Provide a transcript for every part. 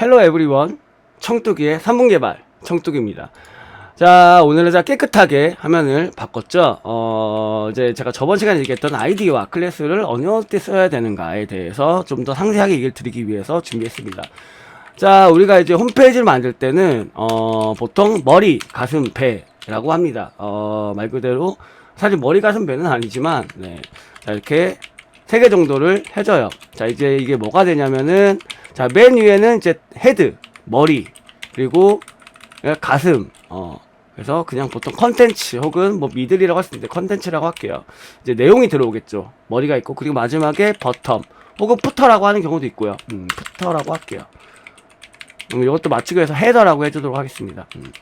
헬로 에브리원 청뚜기의 3분 개발 청뚜기입니다. 자, 오늘은 자 깨끗하게 화면을 바꿨죠. 어, 이제 제가 저번 시간에 얘기했던 아이디와 클래스를 어느 때 써야 되는가에 대해서 좀 더 상세하게 얘기를 드리기 위해서 준비했습니다. 자, 우리가 이제 홈페이지를 만들 때는 어, 보통 머리, 가슴, 배라고 합니다. 어, 말 그대로 사실 머리, 가슴, 배는 아니지만 네. 자, 이렇게 세 개 정도를 해줘요. 자, 이제 이게 뭐가 되냐면은 자, 맨 위에는 이제 헤드, 머리, 그리고 가슴, 어, 그래서 그냥 보통 컨텐츠 혹은 뭐 미들이라고 할 수 있는데 컨텐츠라고 할게요. 이제 내용이 들어오겠죠. 머리가 있고, 그리고 마지막에 버텀, 혹은 푸터라고 하는 경우도 있고요. 음, 푸터라고 할게요. 음, 이것도 맞추기 위해서 헤더라고 해주도록 하겠습니다. 음.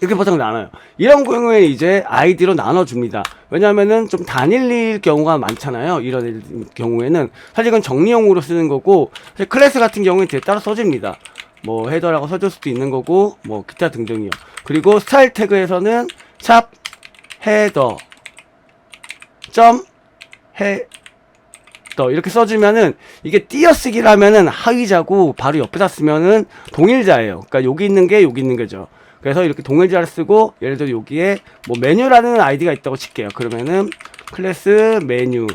이렇게 보통 나눠요. 이런 경우에 이제 아이디로 나눠줍니다. 왜냐하면은 좀 단일일 경우가 많잖아요. 이런 경우에는 사실 이건 정리용으로 쓰는 거고 클래스 같은 경우는 뒤에 따로 써집니다. 뭐 헤더라고 써줄 수도 있는 거고 뭐 기타 등등이요. 그리고 스타일 태그에서는 샵 헤더 점 헤 더 이렇게 써주면은 이게 띄어쓰기라면은 하위자고 바로 옆에다 쓰면은 동일자예요. 그러니까 여기 있는 게 여기 있는 거죠. 그래서 이렇게 동일자를 쓰고 예를 들어 여기에 뭐 메뉴라는 아이디가 있다고 칠게요. 그러면은 클래스 메뉴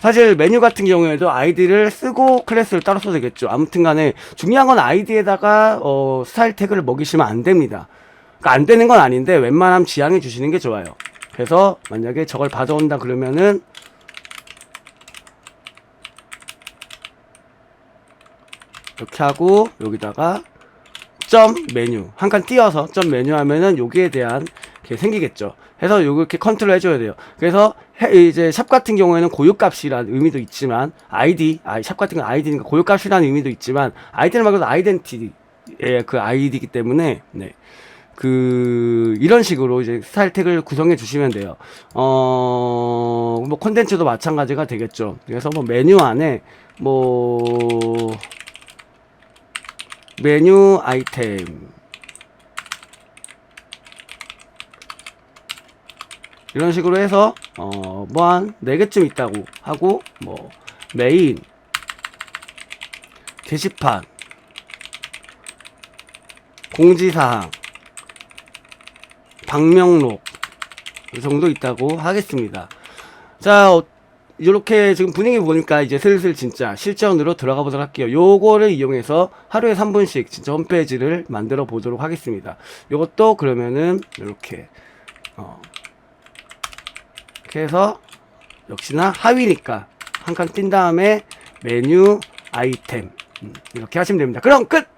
사실 메뉴 같은 경우에도 아이디를 쓰고 클래스를 따로 써도 되겠죠. 아무튼 간에 중요한 건 아이디에다가 어, 스타일 태그를 먹이시면 안 됩니다. 그러니까 안 되는 건 아닌데 웬만하면 지양해 주시는 게 좋아요. 그래서 만약에 저걸 받아온다 그러면은 이렇게 하고 여기다가 점 메뉴 한 칸 띄어서 점 메뉴 하면은 여기에 대한 게 생기겠죠. 해서 이렇게 컨트롤 해줘야 돼요. 그래서 해- 이제 샵 같은 경우에는 고유값이란 의미도 있지만 아이디, 아, 샵 같은 건 아이디니까 고유값이라는 의미도 있지만 아이디는 말고도 아이덴티티의 그 아이디이기 때문에 네. 그 이런 식으로 이제 스타일 태그를 구성해 주시면 돼요. 어, 뭐 콘텐츠도 마찬가지가 되겠죠. 그래서 뭐 메뉴 안에 뭐 메뉴 아이템 이런 식으로 해서 어 뭐 한 4개쯤 있다고 하고 뭐 메인 게시판 공지사항 방명록 이 정도 있다고 하겠습니다. 자, 어, 이렇게 지금 분위기 보니까 이제 슬슬 진짜 실전으로 들어가 보도록 할게요. 요거를 이용해서 하루에 3분씩 진짜 홈페이지를 만들어 보도록 하겠습니다. 요것도 그러면은 이렇게 어 이렇게 해서 역시나 하위니까 한칸띈 다음에 메뉴 아이템 음, 이렇게 하시면 됩니다. 그럼 끝!